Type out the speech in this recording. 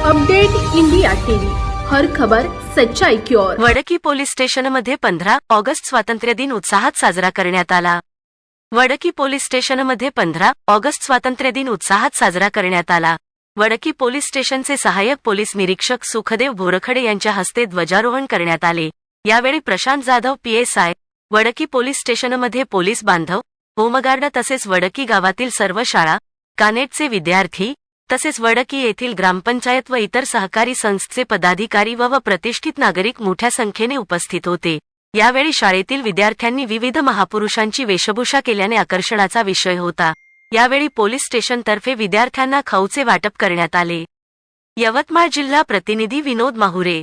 Update India TV. हर खबर सच्चाई की ओर. वडकी पोलीस स्टेशनमध्ये पंधरा ऑगस्ट स्वातंत्र्य दिन उत्साहात साजरा करण्यात आला. वडकी पोलीस स्टेशनमध्ये पंधरा ऑगस्ट स्वातंत्र्य दिन उत्साहात साजरा करण्यात आला. वडकी पोलीस स्टेशनचे सहाय्यक पोलीस निरीक्षक सुखदेव भोरखडे यांच्या हस्ते ध्वजारोहण करण्यात आले. यावेळी प्रशांत जाधव पीएसआय वडकी पोलीस स्टेशनमध्ये पोलीस बांधव होमगार्ड तसेच वडकी गावातील सर्व शाळा कानेटचे विद्यार्थी तसेच वडकी येथील ग्रामपंचायत व इतर सहकारी संस्थेचे पदाधिकारी व व प्रतिष्ठित नागरिक मोठ्या संख्येने उपस्थित होते. यावेळी शाळेतील विद्यार्थ्यांनी विविध महापुरुषांची वेशभूषा केल्याने आकर्षणाचा विषय होता. यावेळी पोलीस स्टेशनतर्फे विद्यार्थ्यांना खौचे वाटप करण्यात आले. यवतमाळ जिल्हा प्रतिनिधी विनोद माहुरे